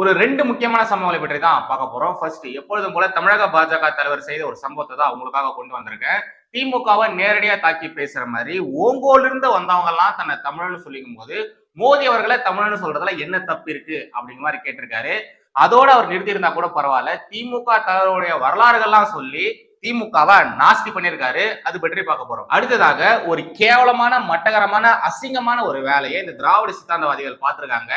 ஒரு ரெண்டு முக்கியமான சம்பவங்களை பற்றி தான் பார்க்க போறோம். ஃபர்ஸ்ட் எப்பொழுதும் போல தமிழக பாஜக தலைவர் செய்த ஒரு சம்பவத்தை தான் உங்களுக்காக கொண்டு வந்திருக்கேன். திமுகவை நேரடியா தாக்கி பேசுற மாதிரி ஓங்கோல இருந்து வந்தவங்க எல்லாம் தன்னை தமிழ்னு சொல்லிக்கும் போது மோடி அவர்களை தமிழ்னு சொல்றதுல என்ன தப்பு இருக்கு அப்படிங்கிற மாதிரி கேட்டிருக்காரு. அதோட அவர் நிறுத்தியிருந்தா கூட பரவாயில்ல. திமுக தலைவருடைய வரலாறுகள்லாம் சொல்லி திமுகவை நாஸ்தி பண்ணியிருக்காரு. அது பற்றி பார்க்க போறோம். அடுத்ததாக ஒரு கேவலமான மட்டகரமான அசிங்கமான ஒரு வேலையை இந்த திராவிட சித்தாந்தவாதிகள் பார்த்திருக்காங்க.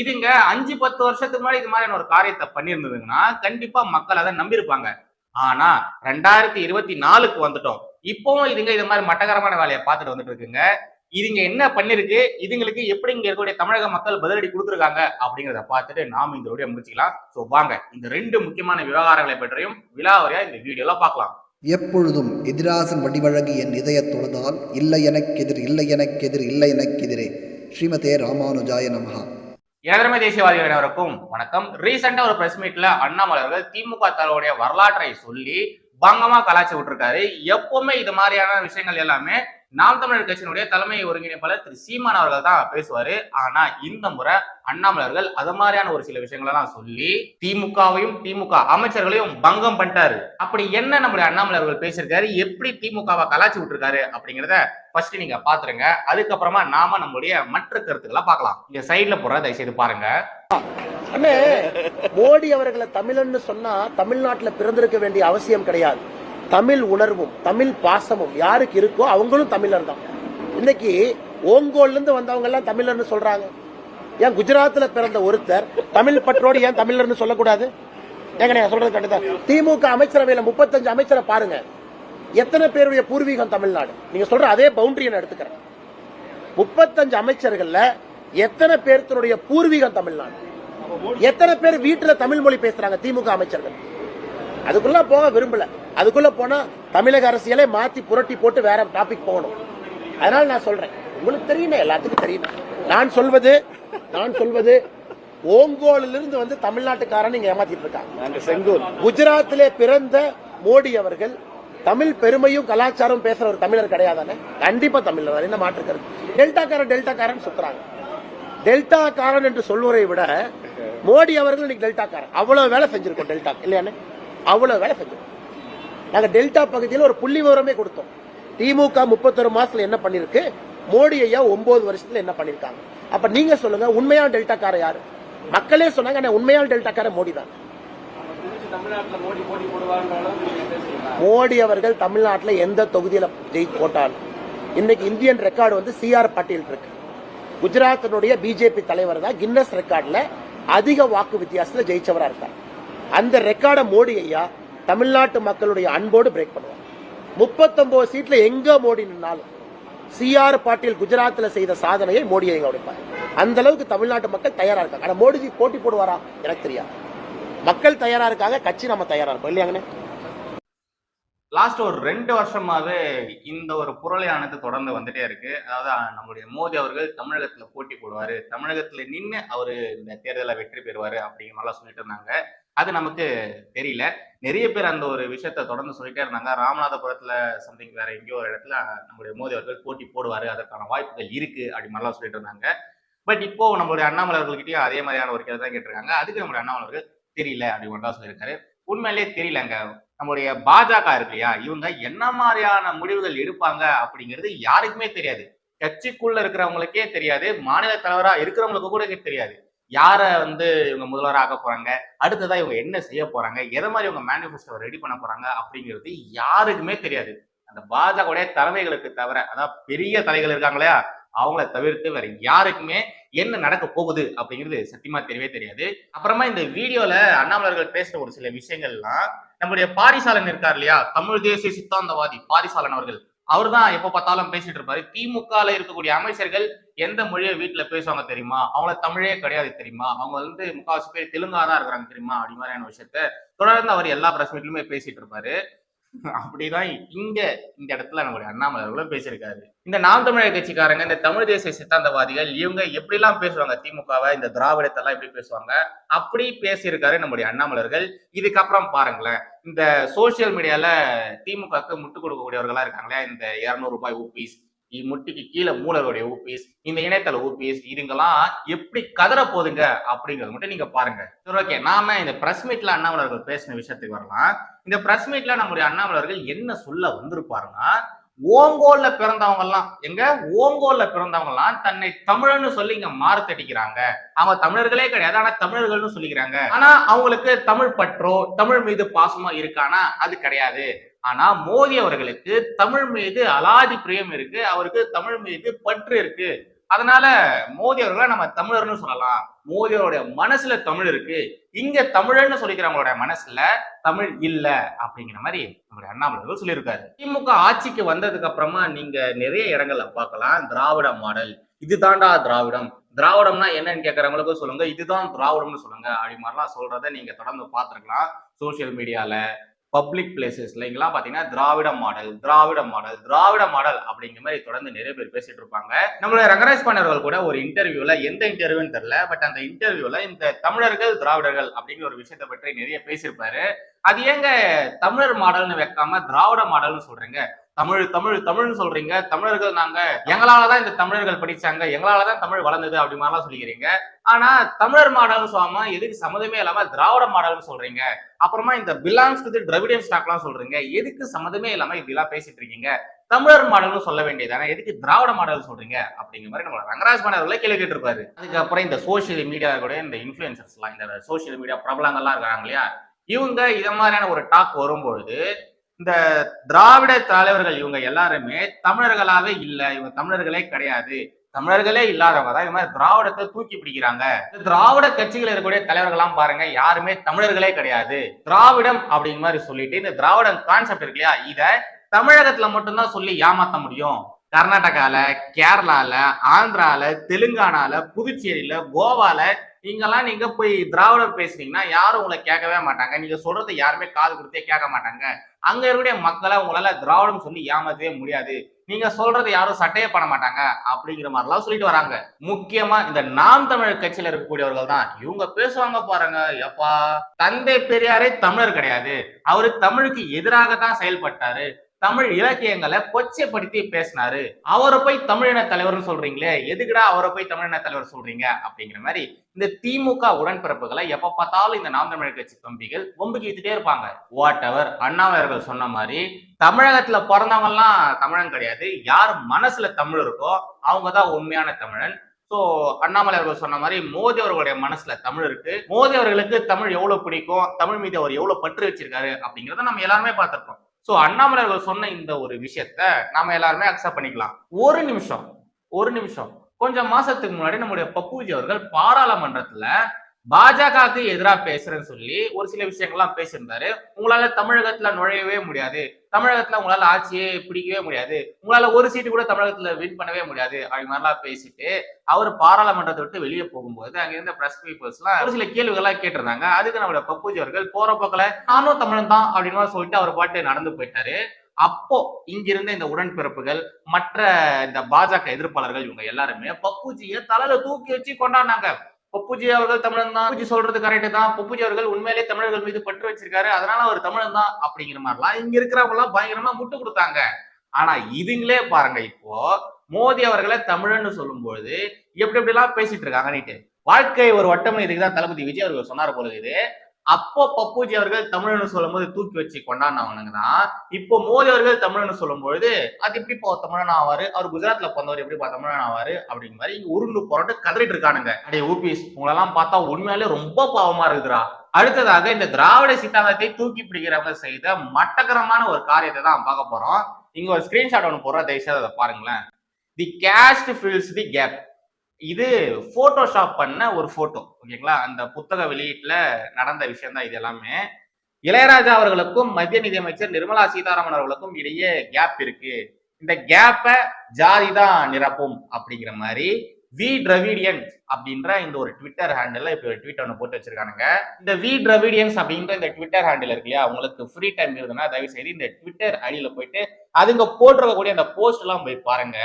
இதுங்க அஞ்சு பத்து வருஷத்துக்கு முன்னாடி இது மாதிரியான ஒரு காரியத்தை பண்ணியிருந்ததுங்கன்னா கண்டிப்பா மக்கள் அதை நம்பியிருப்பாங்க. ஆனா ரெண்டாயிரத்தி இருபத்தி நாலுக்கு வந்துட்டோம். இப்பவும் இதுங்க இது மாதிரி மட்டகரமான வேலையை பார்த்துட்டு வந்துட்டு இருக்குங்க. இதுங்க என்ன பண்ணிருக்கு இதுங்களுக்கு எப்படி இங்க இருக்கக்கூடிய தமிழக மக்கள் பதிலடி கொடுத்துருக்காங்க அப்படிங்கிறத பார்த்துட்டு நாம இந்த வீடியோ முடிச்சுக்கலாம். ஸோ வாங்க இந்த ரெண்டு முக்கியமான விவகாரங்களை பற்றியும் விழாவரியா இந்த வீடியோல பார்க்கலாம். எப்பொழுதும் எதிராசன் வடிவழகு என் இதய தொழுதால் இல்லை எனக்கெதிர் இல்லை எனக்கெதிர் இல்லை எனக்கெதிரே ஸ்ரீமதே ராமானுஜாய நமகா எனதரமை தேசியவாதிகள் அனைவருக்கும் வணக்கம். ரீசெண்டா ஒரு பிரஸ் மீட்ல அண்ணாமலை அவர்கள் திமுக தலைவருடைய வரலாற்றை சொல்லி பங்கமா கலாச்சி விட்டுருக்காரு. எப்பவுமே இது மாதிரியான விஷயங்கள் எல்லாமே நாம் தமிழர் கட்சியினுடைய தலைமை ஒருங்கிணைப்பாளர் திரு சீமான் அவர்கள் தான் பேசுவாரு. ஆனா இந்த முறை அண்ணாமலர்கள் அது மாதிரியான ஒரு சில விஷயங்களெல்லாம் சொல்லி திமுகவையும் திமுக அமைச்சர்களையும் பங்கம் பண்ணிட்டாரு. அப்படி என்ன நம்முடைய அண்ணாமலர்கள் பேசியிருக்காரு? எப்படி திமுகவை கலாச்சி விட்டுருக்காரு? அப்படிங்கிறத ஃபர்ஸ்ட் நீங்க பாத்துருங்க. அதுக்கப்புறமா நாம நம்மளுடைய மற்ற கருத்துக்களை பார்க்கலாம். இந்த சைட்ல போற தயவு செய்து பாருங்க. மோடி அவர்களை தமிழன்னு சொன்னா தமிழ்நாட்டுல பிறந்திருக்க வேண்டிய அவசியம் கிடையாது. தமிழ் உணர்வும் தமிழ் பாசமும் யாருக்கு இருக்கோ அவங்களும் தமிழர் தான் இன்னைக்கு ஓங்கோல்லேருந்து வந்தவங்க எல்லாம் தமிழர்னு சொல்றாங்க. ஏன் குஜராத்தில் பிறந்த ஒருத்தர் தமிழ் பற்றோடு ஏன் தமிழர்னு சொல்லக்கூடாது? ஏங்க நான் சொல்றது கட்டுதான் திமுக அமைச்சரவையில் முப்பத்தஞ்சு அமைச்சரை பாருங்க. எத்தனை பேருடைய பூர்வீகம் தமிழ்நாடு? நீங்க சொல்ற அதே பவுண்டரி நான் எடுத்துக்கிறேன். முப்பத்தஞ்சு அமைச்சர்கள்ல எத்தனை பேர்த்தனுடைய பூர்வீகம் தமிழ்நாடு? எத்தனை பேர் வீட்டுல தமிழ் மொழி பேசுறாங்க திமுக அமைச்சர்கள்? அதுக்குள்ள போக விரும்பல. அதுக்குள்ள போனா தமிழக அரசியலை மாத்தி புரட்டி போட்டு வேற டாபிக் போகணும். அதனால நான் சொல்றேன். உங்களுக்கு தெரியுமே எல்லாத்துக்கும் தெரியுமே. நான் சொல்வது நான் சொல்வது ஓங்கோலிலிருந்து வந்து தமிழ்நாட்டுக்காரன் நீங்க ஏமாத்திட்டு இருக்காங்க. செங்கோல். குஜராத்திலே பிறந்த மோடி அவர்கள் தமிழ் பெருமையும் கலாச்சாரம் பேசுற ஒரு தமிழர் கிடையாதானே? கண்டிப்பா தமிழர் என்ன மாற்றுக்கிறது டெல்டாக்காரன் டெல்டாக்காரன் சுத்துறாங்க. டெல்டாக்காரன் என்று சொல்வதை விட மோடி அவர்கள் இன்னைக்கு டெல்டாக்காரன். அவ்வளவு வேலை செஞ்சிருக்கோம் டெல்டா இல்லையானே அவ்வளவு வேலை செஞ்சோம். நாங்க டெல்டா பகுதியில் ஒரு புள்ளி விவரமே கொடுத்தோம். திமுக முப்பத்தொரு மாசத்துல என்ன பண்ணிருக்கு? மோடி ஐயா ஒன்பது வருஷத்துல என்ன பண்ணிருக்காங்க? அப்ப நீங்க சொல்லுங்க உண்மையான டெல்டாக்கார யாரு? மக்களே சொன்னாங்க "அண்ணே, உண்மையான கார மோடி தான். மோடி அவர்கள் தமிழ்நாட்டில் எந்த தொகுதியில ஜெயி போட்டாலும் இன்னைக்கு இந்தியன் ரெக்கார்டு வந்து சிஆர் பாட்டீல் இருக்கு. குஜராத்தினுடைய பிஜேபி தலைவர் தான் கின்னஸ் ரெக்கார்டில் அதிக வாக்கு வித்தியாசத்தில் ஜெயிச்சவராக இருக்கார். அந்த ரெக்கார்டை மோடி ஐயா தமிழ்நாட்டு மக்களுடைய அன்போடு பிரேக் பண்ணுவார். முப்பத்தொன்பது சீட்ல எங்க மோடி நின்னாலும் சிஆர் பாட்டீல் குஜராத்தில் செய்த சாதனையை மோடி ஐயா உடைப்பார். அந்த அளவுக்கு தமிழ்நாட்டு மக்கள் தயாரா இருக்காங்க. ஆனா மோடிஜி போட்டி போடுவாரா? எனக்கு தெரியாது. மக்கள் தயாரா இருக்காங்க கட்சி நம்ம தயாரா இருக்கோம் இல்லையாங்கண்ணே லாஸ்ட் ஒரு ரெண்டு வருஷமாவே இந்த ஒரு புரளையானது தொடர்ந்து வந்துட்டே இருக்கு. அதாவது நம்முடைய நம்மளுடைய மோடி அவர்கள் தமிழகத்துல போட்டி போடுவாரு. தமிழகத்துல நின்று அவரு இந்த தேர்தலை வெற்றி பெறுவாரு அப்படிங்கிற மாதிரிலாம் சொல்லிட்டு இருந்தாங்க. அது நமக்கு தெரியல. நிறைய பேர் அந்த ஒரு விஷயத்த தொடர்ந்து சொல்லிட்டே இருந்தாங்க. ராமநாதபுரத்துல சம்திங் வேற எங்கேயோ ஒரு இடத்துல நம்மளுடைய மோடி அவர்கள் போட்டி போடுவாரு. அதற்கான வாய்ப்புகள் இருக்கு அப்படி மாதிரிலாம் சொல்லிட்டு இருந்தாங்க. பட் இப்போ நம்மளுடைய அண்ணாமலை அவர்கள்கிட்டயும் அதே மாதிரியான ஒரு கேள்வி தான் கேட்டிருக்காங்க. அதுக்கு நம்மளுடைய அண்ணாமலை அவர்கள் தெரியல அப்படின்னு தான் சொல்லியிருக்காரு. உண்மையிலேயே தெரியலங்க நம்மளுடைய பாஜக இருக்கு இல்லையா? இவங்க என்ன மாதிரியான முடிவுகள் எடுப்பாங்க அப்படிங்கிறது யாருக்குமே தெரியாது. கட்சிக்குள்ள இருக்கிறவங்களுக்கே தெரியாது. மாநில தலைவரா இருக்கிறவங்களுக்கு கூட தெரியாது. யாரை வந்து இவங்க முதல்வராக ஆக்க போறாங்க? அடுத்ததா இவங்க என்ன செய்ய போறாங்க? எதை மாதிரி இவங்க மேனிஃபெஸ்டோ ரெடி பண்ண போறாங்க? அப்படிங்கிறது யாருக்குமே தெரியாது. அந்த பாஜகவுடைய தலைமைகளுக்கு தவிர அதாவது பெரிய தலைகள் இருக்காங்களா அவங்கள தவிர்த்து வேற யாருக்குமே என்ன நடக்க போகுது அப்படிங்கிறது சத்தியமா தெரியவே தெரியாது. அப்புறமா இந்த வீடியோல அண்ணாமலர்கள் பேசுற ஒரு சில விஷயங்கள்லாம் நம்முடைய பாரிசாலன் இருக்கார் இல்லையா? தமிழ் தேசிய சித்தாந்தவாதி பாரிசாலன் அவர்கள். அவர் தான் எப்ப பார்த்தாலும் பேசிட்டு இருப்பாரு. திமுகல இருக்கக்கூடிய அமைச்சர்கள் எந்த மொழியை வீட்டுல பேசுவாங்க தெரியுமா? அவங்கள தமிழே கிடையாது தெரியுமா? அவங்க வந்து முக்காவாசி பேர் தெலுங்கா தான் இருக்கிறாங்க தெரியுமா? அப்படி மாதிரியான விஷயத்த தொடர்ந்து அவர் எல்லா பிரஸ் மீட்லயுமே பேசிட்டு இருப்பாரு. அப்படிதான் இங்க இந்த இடத்துல நம்மளுடைய அண்ணாமலை அவர்களும் பேசியிருக்காரு. இந்த நாம் தமிழர் கட்சிக்காரங்க இந்த தமிழ் தேசிய சித்தாந்தவாதிகள் இவங்க எப்படிலாம் பேசுவாங்க? திமுகவை இந்த திராவிடத்தெல்லாம் எப்படி பேசுவாங்க? அப்படி பேசியிருக்காரு நம்முடைய அண்ணாமலர்கள் இதுக்கப்புறம் பாருங்களேன். இந்த சோசியல் மீடியால திமுகவுக்கு முட்டு கொடுக்கக்கூடியவர்களா இருக்காங்களே இந்த இருநூறு ரூபாய் ஊபிஸ் இ- முட்டிக்கு கீழே மூலருடைய ஊபிஸ் இந்த இணையதள ஊபிஸ் இதுங்கெல்லாம் எப்படி கதற போகுதுங்க அப்படிங்கறது மட்டும் நீங்க பாருங்க. சரி ஓகே நாம இந்த பிரஸ் மீட்ல அண்ணாமலர்கள் பேசின விஷயத்துக்கு வரலாம். இந்த பிரஸ் மீட்ல நம்முடைய அண்ணாமலர்கள் என்ன சொல்ல வந்திருப்பாருன்னா ஓங்கோல்ல பிறந்தவங்க எல்லாம் எங்க? ஓங்கோல்ல பிறந்தவங்க எல்லாம் தன்னை தமிழன்னு சொல்லி இங்க மாறுத்தடிக்கிறாங்க அவங்க தமிழர்களே கிடையாது ஆனா தமிழர்கள்னு சொல்லிக்கிறாங்க. ஆனா அவங்களுக்கு தமிழ் பற்றோ தமிழ் மீது பாசமா இருக்கானா அது கிடையாது. ஆனா மோடி அவர்களுக்கு தமிழ் மீது அலாதி பிரியம் இருக்கு அவருக்கு தமிழ் மீது பற்று இருக்கு. அதனால மோடி அவர்களை நம்ம தமிழர்னு சொல்லலாம். மோடி அவருடைய மனசுல தமிழ் இருக்கு. இங்க தமிழன்னு சொல்லிக்கிறவங்களுடைய மனசுல தமிழ் இல்ல அப்படிங்கிற மாதிரி நம்முடைய அண்ணாமலை சொல்லியிருக்காரு. திமுக ஆட்சிக்கு வந்ததுக்கு அப்புறமா நீங்க நிறைய இடங்கள்ல பார்க்கலாம். திராவிட மாடல் இதுதான்டா திராவிடம். திராவிடம்னா என்னன்னு கேட்கறவங்களுக்கும் சொல்லுங்க. இதுதான் திராவிடம்னு சொல்லுங்க. அப்படி மாதிரிலாம் சொல்றதை நீங்க தொடர்ந்து பார்த்துருக்கலாம். சோசியல் மீடியால பப்ளிக் பிளேசஸ் இல்லைங்களா? பார்த்தீங்கன்னா Dravida model Dravida model Dravida model அப்படிங்கிற மாதிரி தொடர்ந்து நிறைய பேர் பேசிட்டு இருப்பாங்க. நம்மளோட ரங்கராஜ் பண்ணவர்கள் கூட ஒரு இன்டர்வியூல எந்த இன்டர்வியூன்னு தெரியல பட் அந்த இன்டர்வியூல இந்த தமிழர்கள் திராவிடர்கள் அப்படிங்கிற ஒரு விஷயத்தை பற்றி நிறைய பேசியிருப்பாரு. அது ஏங்க தமிழர் மாடல்னு வைக்காம திராவிட மாடல்னு சொல்றீங்க? தமிழ் தமிழ் தமிழ்னு சொல்றீங்க. தமிழர்கள் நாங்க எங்களாலதான் இந்த தமிழர்கள் படிச்சாங்க. எங்களாலதான் தமிழ் வளர்ந்தது அப்படி மாதிரிலாம் சொல்லிக்கிறீங்க. ஆனா தமிழர் மாடல்னு சொல்லாம எதுக்கு சம்மதமே இல்லாம திராவிட மாடல்னு சொல்றீங்க. அப்புறமா இந்த பிலாங்ஸ் டு திராவிடியன் ஸ்டாக்லாம் சொல்றீங்க. எதுக்கு சம்மதமே இல்லாம இப்படிலாம் பேசிட்டு இருக்கீங்க? தமிழர் மாடல்னு சொல்ல வேண்டியதானே எதுக்கு திராவிட மாடல் சொல்றீங்க? அப்படிங்கிற மாதிரி நம்ம ரங்கராஜ் மாணவர்களே கேள்வி கேட்டிருப்பாரு. அதுக்கப்புறம் இந்த சோசியல் மீடியா கூட இந்த இன்ஃபுளுசர்ஸ்லாம் இந்த சோசியல் மீடியா பிரபலங்கள்லாம் இருக்காங்க இல்லையா? இவங்க இத மாதிரியான ஒரு டாக் வரும்பொழுது இந்த திராவிட தலைவர்கள் இவங்க எல்லாருமே தமிழர்களாவே இல்லை. இவங்க தமிழர்களே கிடையாது. தமிழர்களே இல்லாதவங்க தான் இது மாதிரி திராவிடத்தை தூக்கி பிடிக்கிறாங்க. இந்த திராவிட கட்சிகள் இருக்கக்கூடிய தலைவர்கள்லாம் பாருங்க யாருமே தமிழர்களே கிடையாது. திராவிடம் அப்படிங்கிற மாதிரி சொல்லிட்டு இந்த திராவிடம் கான்செப்ட் இருக்கு இல்லையா? இதை தமிழகத்துல மட்டும்தான் சொல்லி ஏமாத்த முடியும். கர்நாடகால கேரளால ஆந்திரால தெலுங்கானால புதுச்சேரியில கோவால நீங்கெல்லாம் நீங்க போய் திராவிடர் பேசுனீங்கன்னா யாரும் உங்களை கேட்கவே மாட்டாங்க. நீங்க சொல்றது யாருமே காது கொடுத்தே கேட்க மாட்டாங்க. அங்க இருக்கக்கூடிய மக்களை உங்களால திராவிடம் சொல்லி ஏமாத்தவே முடியாது. நீங்க சொல்றது யாரும் சட்டையே பண்ண மாட்டாங்க அப்படிங்கிற மாதிரிலாம் சொல்லிட்டு வராங்க. முக்கியமா இந்த நாம் தமிழர் கட்சியில இருக்கக்கூடியவர்கள் தான். இவங்க பேசுவாங்க பாருங்க. எப்பா தந்தை பெரியாரே தமிழர் கிடையாது. அவரு தமிழுக்கு எதிராக தான் செயல்பட்டாரு. தமிழ் இலக்கியங்களை கொச்சைப்படுத்தி பேசினாரு. அவரை போய் தமிழின தலைவர்னு சொல்றீங்களே எதுக்குடா அவரை போய் தமிழின தலைவர் சொல்றீங்க? அப்படிங்கிற மாதிரி இந்த திமுக உடன்பிறப்புகளை எப்ப பார்த்தாலும் இந்த நாம் தமிழர் கட்சி தம்பிகள் ஒம்புக்கிட்டே இருப்பாங்க. வாட் எவர் அண்ணாமலர்கள் சொன்ன மாதிரி தமிழகத்துல பிறந்தவங்க எல்லாம் தமிழன் கிடையாது. யார் மனசுல தமிழ் இருக்கோ அவங்க தான் உண்மையான தமிழன். ஸோ அண்ணாமலை அவர்கள் சொன்ன மாதிரி மோதி அவர்களுடைய மனசுல தமிழ் இருக்கு. மோதி அவர்களுக்கு தமிழ் எவ்வளவு பிடிக்கும்? தமிழ் மீது அவர் எவ்வளவு பற்று வச்சிருக்காரு? அப்படிங்கறத நம்ம எல்லாருமே பார்த்திருக்கோம். ஸோ அண்ணாமலை அவர்கள் சொன்ன இந்த ஒரு விஷயத்த நாம எல்லாருமே அக்செப்ட் பண்ணிக்கலாம். ஒரு நிமிஷம் ஒரு நிமிஷம். கொஞ்சம் மாசத்துக்கு முன்னாடி நம்முடைய பப்புஜி அவர்கள் பாராளுமன்றத்துல பாஜகவுக்கு எதிராக பேசுறேன்னு சொல்லி ஒரு சில விஷயங்கள்லாம் பேசியிருந்தாரு. உங்களால தமிழகத்துல நுழையவே முடியாது. தமிழகத்துல உங்களால ஆட்சியே பிடிக்கவே முடியாது. உங்களால ஒரு சீட்டு கூட தமிழகத்துல வின் பண்ணவே முடியாது. அப்படி மாதிரிலாம் பேசிட்டு அவர் பாராளுமன்றத்தை விட்டு வெளியே போகும்போது அங்க இருந்த பிரஸ் பீப்புள்ஸ் எல்லாம் ஒரு சில கேள்விகள்லாம் கேட்டிருந்தாங்க. அதுக்கு நம்மளோட பப்புஜி அவர்கள் போற போக்கில் நானும் தமிழன் தான் அப்படின்னு சொல்லிட்டு அவர் பாட்டு நடந்து போயிட்டாரு. அப்போ இங்கிருந்த இந்த உடன்பிறப்புகள் மற்ற இந்த பாஜக எதிர்ப்பாளர்கள் இவங்க எல்லாருமே பப்புஜியை தலையில தூக்கி வச்சு கொண்டாடினாங்க. பப்புஜி அவர்கள் தமிழன் தான். பப்புஜி சொல்றது கரெக்டு தான். பப்புஜி அவர்கள் உண்மையிலே தமிழர்கள் மீது பற்று வச்சிருக்காரு. அதனால அவர் தமிழன் தான் அப்படிங்கிற மாதிரிலாம் இங்க இருக்கிறவங்க எல்லாம் பயங்கரமா முட்டு கொடுத்தாங்க. ஆனா இதுங்களே பாருங்க இப்போ மோடி அவர்களை தமிழன்னு சொல்லும்பொழுது எப்படி எப்படி எல்லாம் பேசிட்டு இருக்காங்க நீட்டு வாழ்க்கை ஒரு வட்டம் இதுக்குதான் தளபதி விஜய் அவர்கள் சொன்னார் போல இது அப்போ பப்புஜி அவர்கள் தமிழன்னு சொல்லும்போது தூக்கி வச்சு கொண்டாடினவனுங்க தான் இப்போ மோடி அவர்கள் தமிழன்னு சொல்லும்பொழுது அது எப்படி இப்போ தமிழன் ஆவாரு? அவர் குஜராத்ல பிறந்தவர் எப்படி பா தமிழன் ஆவாரு? அப்படிங்கிற மாதிரி உருண்டு புரண்டு கதறிட்டு இருக்கானுங்க. அடைய ஊபிஸ் உங்களெல்லாம் பார்த்தா உண்மையாலே ரொம்ப பாவமா இருக்குதுடா. அடுத்ததாக இந்த திராவிட சித்தாந்தத்தை தூக்கி பிடிக்கிறவங்க செய்த மட்டகரமான ஒரு காரியத்தை தான் பார்க்க போறோம். இங்க ஒரு ஸ்கிரீன்ஷாட் ஒன்று போடுற தயவுசெய்து அதை பாருங்களேன். The caste fills the gap இது போட்டோஷாப் பண்ண ஒரு போட்டோ ஓகேங்களா? அந்த புத்தக வெளியீட்டுல நடந்த விஷயம் தான் இது எல்லாமே. இளையராஜா அவர்களுக்கும் மத்திய நிதியமைச்சர் நிர்மலா சீதாராமன் அவர்களுக்கும் இடையே கேப் இருக்கு. இந்த கேப்பை ஜாதி தான் நிரப்பும் அப்படிங்கிற மாதிரி வி டிரவிடியன்ஸ் அப்படின்ற இந்த ஒரு ட்விட்டர் ஹேண்டில் இப்போ ஒரு ட்வீட் ஒன்று போட்டு வச்சிருக்கானுங்க. இந்த வி டிரவிடியன்ஸ் அப்படின்ற இந்த ட்விட்டர் ஹேண்டில் இருக்கு இல்லையா? உங்களுக்கு ஃப்ரீ டைம் இருந்ததுன்னா தயவு செய்து இந்த ட்விட்டர் ஐடியில போயிட்டு அதுங்க போட்டிருக்கக்கூடிய அந்த போஸ்ட் எல்லாம் போய் பாருங்க.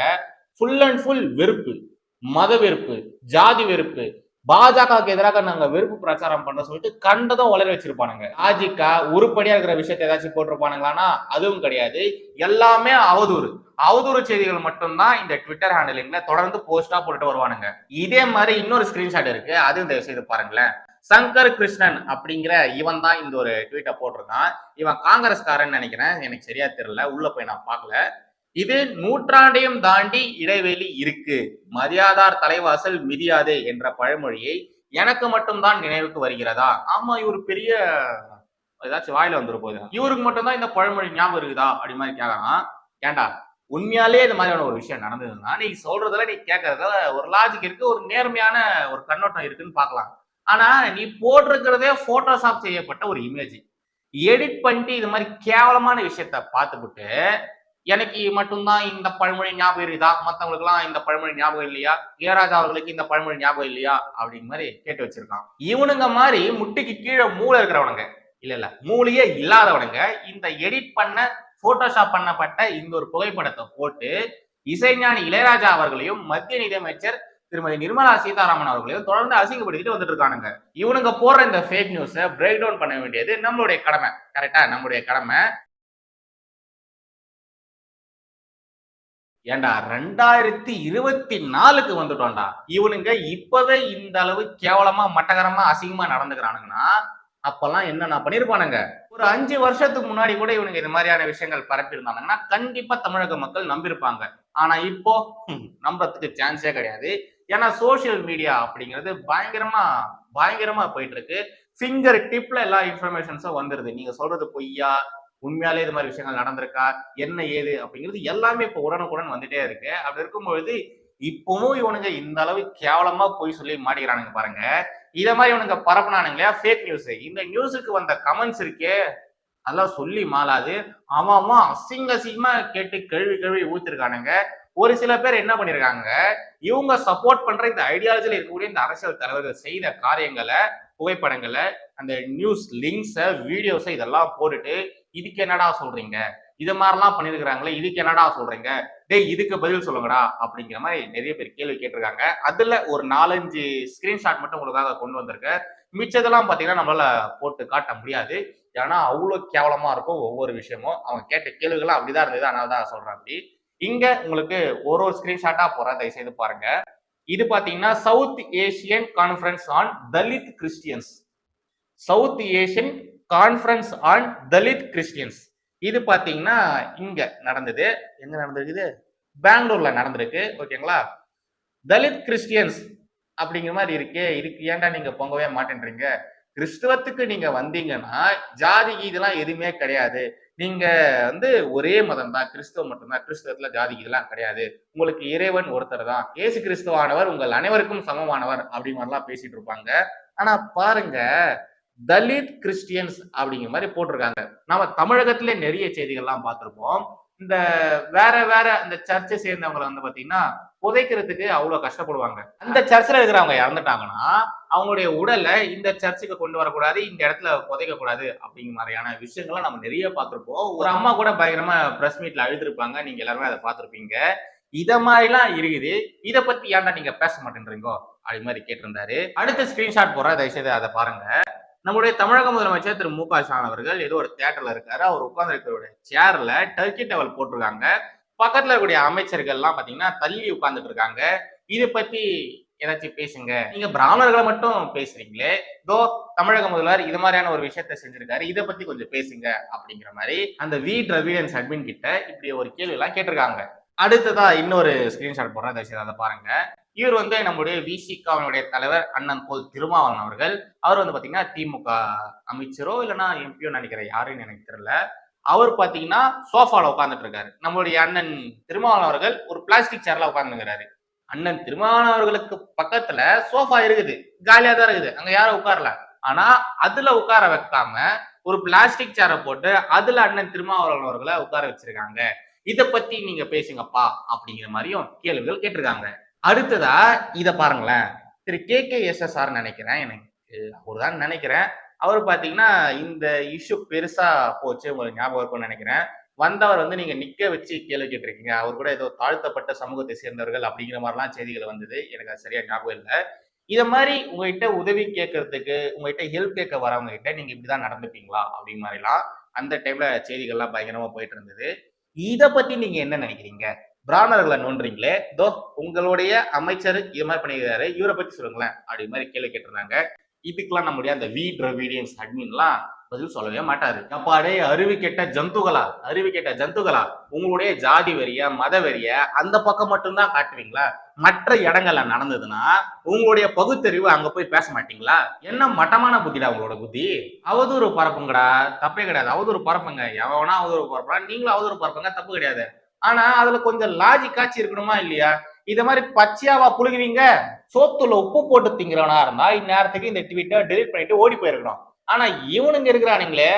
ஃபுல் அண்ட் ஃபுல் வெறுப்பு. மத வெறுப்பு ஜாதி வெறுப்பு பாஜகவுக்கு எதிராக நாங்க வெறுப்பு பிரச்சாரம் பண்ண சொல்லிட்டு கண்டதும் வளர வச்சிருப்பானுங்க. ஆஜிக்கா உருப்படியா இருக்கிற விஷயத்தை ஏதாச்சும் போட்டிருப்பானுங்களான்னா அதுவும் கிடையாது. எல்லாமே அவதூறு. அவதூறு செய்திகள் மட்டும்தான் இந்த ட்விட்டர் ஹேண்டலிங்ல தொடர்ந்து போஸ்டா போட்டுட்டு வருவானுங்க. இதே மாதிரி இன்னொரு ஸ்கிரீன்ஷாட் இருக்கு. அது தயவு செய்து பாருங்களேன். சங்கர் கிருஷ்ணன் அப்படிங்கிற இவன் தான் இந்த ஒரு ட்வீட்டை போட்டிருக்கான். இவன் காங்கிரஸ்காரன் நினைக்கிறேன். எனக்கு சரியா தெரியல. உள்ள போய் நான் பார்க்கல. இது நூற்றாண்டையும் தாண்டி இடைவெளி இருக்கு. மரியாதார் தலைவாசல் மிதியாதே என்ற பழமொழியை எனக்கு மட்டும்தான் நினைவுக்கு வருகிறதா? ஆமா இவர் பெரிய ஏதாச்சும் வாயில வந்துரு போகுது இவருக்கு மட்டும்தான் இந்த பழமொழி ஞாபகம் இருக்குதா? அப்படி மாதிரி கேட்கறான் ஏன்டா உண்மையாலே இந்த மாதிரியான ஒரு விஷயம் நடந்ததுன்னா நீ சொல்றதுல நீ கேட்கறதுல ஒரு லாஜிக் இருக்கு ஒரு நேர்மையான ஒரு கண்ணோட்டம் இருக்குன்னு பார்க்கலாம் ஆனா நீ போட்டிருக்கிறதே போட்டோஷாப் செய்யப்பட்ட ஒரு இமேஜ் எடிட் பண்ணிட்டு இது மாதிரி கேவலமான விஷயத்த பார்த்துக்கிட்டு எனக்கு மட்டும்தான் இந்த பழமொழி ஞாபகம் இருக்குதா? மற்றவங்களுக்குலாம் இந்த பழமொழி ஞாபகம் இல்லையா? இளையராஜா அவர்களுக்கு இந்த பழமொழி ஞாபகம் இல்லையா? அப்படிங்கிற மாதிரி கேட்டு வச்சிருக்கான். இவனுங்க மாதிரி முட்டிக்கு கீழே மூளை இருக்கிறவனுங்க. இல்ல இல்ல. மூளையே இல்லாதவனுங்க. இந்த எடிட் பண்ண போட்டோஷாப் பண்ணப்பட்ட இந்த ஒரு புகைப்படத்தை போட்டு இசைஞானி இளையராஜா அவர்களையும் மத்திய நிதியமைச்சர் திருமதி நிர்மலா சீதாராமன் அவர்களையும் தொடர்ந்து அசிங்கப்படுத்திட்டு வந்துட்டு இருக்கானுங்க இவனுங்க போடுற இந்த ஃபேக் நியூஸை பிரேக் டவுன் பண்ண வேண்டியது நம்மளுடைய கடமை. கரெக்டா நம்மளுடைய கடமை. ஏண்டா ரெண்டாயிரத்தி இருபத்தி நாலுக்கு வந்துட்டோம்டா. இவனுங்க இப்பவே இந்த அளவு கேவலமா மட்டகரமா அசிங்கமா நடந்துக்கிறானுங்கன்னா அப்பெல்லாம் என்னென்ன பண்ணிருப்பானுங்க? ஒரு அஞ்சு வருஷத்துக்கு முன்னாடி கூட இவனுங்க இந்த மாதிரியான விஷயங்கள் பரப்பி இருந்தாங்கன்னா கண்டிப்பா தமிழக மக்கள் நம்பியிருப்பாங்க. ஆனா இப்போ நம்புறதுக்கு சான்ஸே கிடையாது. ஏன்னா சோஷியல் மீடியா அப்படிங்கிறது பயங்கரமா பயங்கரமா போயிட்டு இருக்கு. ஃபிங்கர் டிப்ல எல்லா இன்ஃபர்மேஷன்ஸும் வந்துருது. நீங்க சொல்றது பொய்யா உண்மையாலே இது மாதிரி விஷயங்கள் நடந்திருக்கா? என்ன ஏது? அப்படிங்கிறது எல்லாமே இப்போ உடனுக்குடன் வந்துட்டே இருக்கு. அப்படி இருக்கும்பொழுது இப்பவும் இவனுங்க இந்த அளவு கேவலமா போய் சொல்லி மாட்டிக்கிறானுங்க பாருங்க. இத மாதிரி இவனுங்க பரப்புனானுங்க இல்லையா? ஃபேக் நியூஸ் இந்த நியூஸுக்கு வந்த கமெண்ட்ஸ் இருக்கே. அதெல்லாம் சொல்லி மாறாது அவன் அசிங்க அசிங்கமா கேட்டு கழுவி கழுவி ஊத்திருக்கானுங்க. ஒரு சில பேர் என்ன பண்ணிருக்காங்க? இவங்க சப்போர்ட் பண்ற இந்த ஐடியாலஜில இருக்கக்கூடிய இந்த அரசியல் தலைவர்கள் செய்த காரியங்களை புகைப்படங்களை அந்த நியூஸ் லிங்க்ஸை வீடியோஸை இதெல்லாம் போட்டுட்டு இதுக்கு என்னடா சொல்றீங்க? இது மாதிரிலாம் பண்ணிருக்கிறாங்களே இதுக்கு என்னடா சொல்றீங்க? டேய் இதுக்கு பதில் சொல்லுங்கடா அப்படிங்கிற மாதிரி நிறைய பேர் கேள்வி கேட்டிருக்காங்க. அதுல ஒரு நாலஞ்சு ஸ்கிரீன்ஷாட் மட்டும் உங்களுக்காக கொண்டு வந்திருக்கேன். மிச்சதெல்லாம் பாத்தீங்கன்னா நம்மளால போட்டு காட்ட முடியாது. ஏன்னா அவ்வளோ கேவலமா இருக்கும் ஒவ்வொரு விஷயமும். அவங்க கேட்ட கேள்விகள்லாம் அப்படிதான் இருந்தது அதனால தான் சொல்றேன் அப்படி. இங்க உங்களுக்கு ஒரு ஒரு ஸ்கிரீன்ஷாட்டா போறேன் தயவு செய்து பாருங்க. இது பாத்தீங்கன்னா South Asian conference on Dalit Christians South Asian conference on Dalit Christians இது பார்த்தீங்கன்னா இங்க நடந்தது. எங்க நடந்திருக்குது? பெங்களூர்ல நடந்திருக்கு. ஓகேங்களா? தலித் கிறிஸ்டியன்ஸ் அப்படிங்கிற மாதிரி இருக்கே. இதுக்கு ஏன்டா நீங்க பொங்கவே மாட்டேன்றீங்க? கிறிஸ்துவத்துக்கு நீங்க வந்தீங்கன்னா ஜாதி இதெல்லாம் எதுவுமே கிடையாது. நீங்க வந்து ஒரே மதம் தான் கிறிஸ்துவம் மட்டும்தான். கிறிஸ்துவத்துல ஜாதி இதெல்லாம் கிடையாது. உங்களுக்கு இறைவன் ஒருத்தர் தான். ஏசு கிறிஸ்துவானவர் உங்கள் அனைவருக்கும் சமமானவர் அப்படி மாதிரிலாம் பேசிட்டு இருப்பாங்க. ஆனா பாருங்க தலித் கிறிஸ்டியன்ஸ் அப்படிங்கிற மாதிரி போட்டிருக்காங்க. நம்ம தமிழகத்திலே நிறைய செய்திகள்லாம் பார்த்துருப்போம். இந்த வேற வேற இந்த சர்ச்சை சேர்ந்தவங்களை வந்து பாத்தீங்கன்னா புதைக்கிறதுக்கு அவ்வளவு கஷ்டப்படுவாங்க. அந்த சர்ச்சில் இருக்கிறவங்க இறந்துட்டாங்கன்னா அவங்களுடைய உடலை இந்த சர்ச்சுக்கு கொண்டு வரக்கூடாது இந்த இடத்துல புதைக்க கூடாது அப்படிங்கிற மாதிரியான விஷயங்கள்லாம் நம்ம நிறைய பார்த்துருப்போம். ஒரு அம்மா கூட பயங்கரமா பிரஸ் மீட்ல அழுதுருப்பாங்க. நீங்க எல்லாருமே அதை பார்த்துருப்பீங்க. இத மாதிரிலாம் இருக்குது. இதை பத்தி ஏன்டா நீங்க பேச மாட்டேன்றீங்கோ? அப்படி மாதிரி கேட்டிருந்தாரு. அடுத்த ஸ்கிரீன்ஷாட் போற தயவுசெய்து அதை பாருங்க. நம்முடைய தமிழக முதலமைச்சர் திரு மு க ஸ்டாலின் அவர்கள் ஏதோ ஒரு தியேட்டர்ல இருக்காரு. அவர் உட்கார்ந்து இருக்கிற சேர்ல டர்க்கி டவல் போட்டிருக்காங்க. பக்கத்துல இருக்கக்கூடிய அமைச்சர்கள் எல்லாம் பாத்தீங்கன்னா தள்ளி உட்கார்ந்துட்டு இருக்காங்க. இதை பத்தி ஏதாச்சும் பேசுங்க. நீங்க பிராமணர்களை மட்டும் பேசுறீங்களே. தோ தமிழக முதல்வர் இது மாதிரியான ஒரு விஷயத்த செஞ்சிருக்காரு. இதை பத்தி கொஞ்சம் பேசுங்க அப்படிங்கிற மாதிரி அந்த வி டிரவிடன்ஸ் அட்மின் கிட்ட இப்படி ஒரு கேள்வி எல்லாம் கேட்டிருக்காங்க. அடுத்ததா இன்னொரு ஸ்கிரீன்ஷாட் போடுறேன். தயவுசெய்து அதை பாருங்க. இவர் வந்து நம்முடைய விசிகாவினுடைய தலைவர் அண்ணன் போல் திருமாவளன் அவர்கள். அவர் வந்து பாத்தீங்கன்னா திமுக அமைச்சரோ இல்லைன்னா எம்பியோ நினைக்கிறேன் யாருன்னு எனக்கு தெரியல. அவர் பாத்தீங்கன்னா சோஃபால உட்காந்துட்டு இருக்காரு. நம்மளுடைய அண்ணன் திருமாவளவன் அவர்கள் ஒரு பிளாஸ்டிக் சேர்ல உட்கார்ந்துருக்காரு அண்ணன் திருமாவளவன் அவர்களுக்கு பக்கத்துல சோஃபா இருக்குது. காலியா தான் இருக்குது. அங்க யாரும் உட்காரல. ஆனா அதுல உட்கார வைக்காம ஒரு பிளாஸ்டிக் சேரை போட்டு அதுல அண்ணன் திருமாவளவன் அவர்களை உட்கார வச்சிருக்காங்க. இதை பத்தி நீங்க பேசுங்கப்பா அப்படிங்கிற மாதிரியும் கேள்விகள் கேட்டிருக்காங்க. அடுத்ததா இதை பாருங்களேன். Thiru K K S S R நினைக்கிறேன் எனக்கு. அவர் தான் நினைக்கிறேன். அவர் பார்த்தீங்கன்னா இந்த இஷ்யூ பெருசா போச்சு உங்களுக்கு ஞாபகம் இருக்கும்னு நினைக்கிறேன். வந்தவர் வந்து நீங்க நிக்க வச்சு கேள்வி கேட்டிருக்கீங்க. அவர் கூட ஏதோ தாழ்த்தப்பட்ட சமூகத்தை சேர்ந்தவர்கள் அப்படிங்கிற மாதிரிலாம் செய்திகள் வந்தது. எனக்கு அது சரியா ஞாபகம் இல்லை. இதை மாதிரி உங்ககிட்ட உதவி கேட்கறதுக்கு உங்ககிட்ட ஹெல்ப் கேட்க வரவங்க கிட்ட நீங்க இப்படிதான் நடந்துப்பீங்களா? அப்படின்னு மாதிரிலாம் அந்த டைம்ல செய்திகள்லாம் பயங்கரமா போயிட்டு இருந்தது. இத பத்தி நீங்க என்ன நினைக்கிறீங்க? பிராமணர்களை நோன்றீங்களே தோ உங்களுடைய அமைச்சர் இது மாதிரி பண்ணியிருக்காரு. இவரை பத்தி சொல்லுங்களேன். அப்படி மாதிரி கேள்வி கேட்டிருந்தாங்க. இதுக்கெல்லாம் நம்முடைய அந்த வி டிரவிடியன்ஸ் அட்மின்லாம் பதில் சொல்லவே மாட்டாரு. அப்பாடே அருவி கெட்ட ஜந்துகளா? அருவி கெட்ட ஜந்துகளா? உங்களுடைய ஜாதி வெறிய மத வெறிய அந்த பக்கம் மட்டும்தான் காட்டுவீங்களா? மற்ற இடங்கள்ல நடந்ததுன்னா உங்களுடைய பகுத்தறிவு அங்க போய் பேச மாட்டீங்களா? என்ன மட்டமான புத்திடா உங்களோட புத்தி? அவதூறு பரப்புங்கடா தப்பே கிடையாது. அவதூறு பரப்புங்க. எவனா அவதூறு பரப்புறான்? நீங்களும் அவதூறு பரப்புங்க தப்பு கிடையாது. ஆனா அதுல கொஞ்சம் லாஜிக்காச்சு இருக்கணுமா இல்லையா? இதை மாதிரி பச்சையாவா புழுகுவீங்க? சோத்துல உப்பு போட்டு திங்கிறவனா இருந்தா இந்நேரத்துக்கு இந்த ட்வீட்டை டெலிட் பண்ணிட்டு ஓடி போயிருக்கணும். ஆனா இவனுங்க இருக்கிறானுங்களே.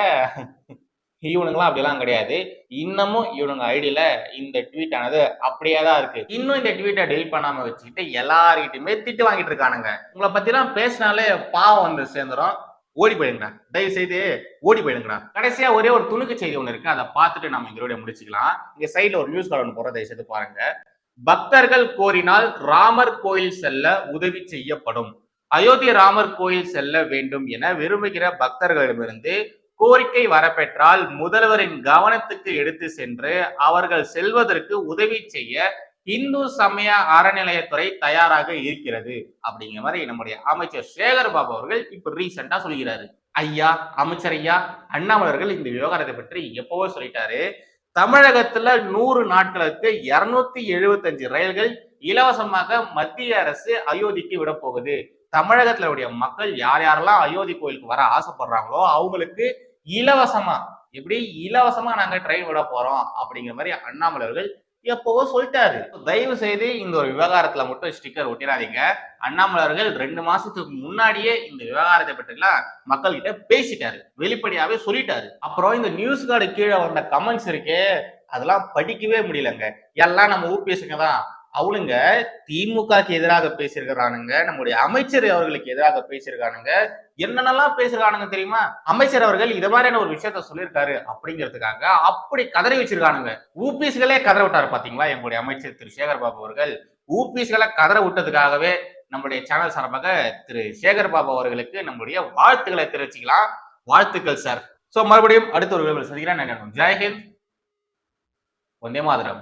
இவனுங்களாம் அப்படிலாம் கிடையாது. இன்னமும் இவனுங்க ஐடியில இந்த ட்வீட் ஆனது அப்படியே தான் இருக்கு. இன்னும் இந்த ட்வீட்டை டெலிட் பண்ணாம வச்சுக்கிட்டு எல்லார்கிட்டயுமே திட்டு வாங்கிட்டு இருக்கானுங்க. உங்களை பத்தி எல்லாம் பேசினாலே பாவம் வந்து சேர்ந்துரும். ஓடி போயிடுங்கடா தயவு செய்து ஓடி போயிடுங்கடா கடைசியா ஒரே ஒரு துணுக்கு செய்தி ஒண்ணு இருக்கு. அதை பார்த்துட்டு நம்ம இதோட முடிச்சுக்கலாம். இங்க சைடுல ஒரு நியூஸ் கார்டு ஒன்று போற தயவு செய்து பாருங்க. பக்தர்கள் கோரினால் ராமர் கோயில் செல்ல உதவி செய்யப்படும். அயோத்தி ராமர் கோயில் செல்ல வேண்டும் என விரும்புகிற பக்தர்களிடமிருந்து கோரிக்கை வரப்பெற்றால் முதல்வரின் கவனத்துக்கு எடுத்து சென்று அவர்கள் செல்வதற்கு உதவி செய்ய இந்து சமய அறநிலையத்துறை தயாராக இருக்கிறது. அப்படிங்கிற மாதிரி நம்முடைய அமைச்சர் சேகர் பாபு அவர்கள் இப்ப ரீசெண்டா சொல்கிறாரு. ஐயா அமைச்சர் ஐயா அண்ணாமலர்கள் இந்த விவகாரத்தை பற்றி எப்பவோ சொல்லிட்டாரு. தமிழகத்துல நூறு நாட்களுக்கு இருநூத்தி எழுபத்தஞ்சு ரயில்கள் இலவசமாக மத்திய அரசு அயோத்திக்கு விட போகுது. தமிழகத்துல உடைய மக்கள் யார் யாரெல்லாம் அயோத்தி கோயிலுக்கு வர ஆசைப்படுறாங்களோ அவங்களுக்கு இலவசமா எப்படி இலவசமா நாங்க ட்ரெயின் விட போறோம் அப்படிங்கிற மாதிரி அண்ணாமலை அவர்கள் எப்பவோ சொல்லிட்டாரு. தயவு செய்து இந்த ஒரு விவகாரத்துல மட்டும் ஸ்டிக்கர் ஒட்டிடாதீங்க. அண்ணாமலை அவர்கள் ரெண்டு மாசத்துக்கு முன்னாடியே இந்த விவகாரத்தை பற்றிலாம் மக்கள்கிட்ட பேசிட்டாரு. வெளிப்படையாவே சொல்லிட்டாரு. அப்புறம் இந்த நியூஸ் கார்டு கீழே வந்த கமெண்ட்ஸ் இருக்கு அதெல்லாம் படிக்கவே முடியலங்க. எல்லாம் நம்ம ஊபிஎஸ்ங்க தான். அவனுங்க திமுகக்கு எதிராக பேசியிருக்கிறானுங்க நம்முடைய அமைச்சர் அவர்களுக்கு எதிராக பேசியிருக்கானுங்க என்னென்னலாம் பேசிருக்கானுங்க தெரியுமா? அமைச்சர் அவர்கள் இது மாதிரியான ஒரு விஷயத்த சொல்லியிருக்காரு அப்படிங்கிறதுக்காக அப்படி கதறி வச்சிருக்கானுங்க. ஊபிஸ்களே கதற விட்டாரு பாத்தீங்களா? எங்களுடைய அமைச்சர் திரு சேகர் பாபு அவர்கள். ஊபிஸ்களை கதற விட்டதுக்காகவே நம்முடைய சேனல் சார்பாக திரு சேகர் பாபு அவர்களுக்கு நம்முடைய வாழ்த்துக்களை தெரிவிச்சுக்கலாம். வாழ்த்துக்கள் சார் சோ மறுபடியும் அடுத்த ஒரு விளைவில் சந்திக்கிறேன். ஜெயஹிந்த் வந்தே மாதிரம்.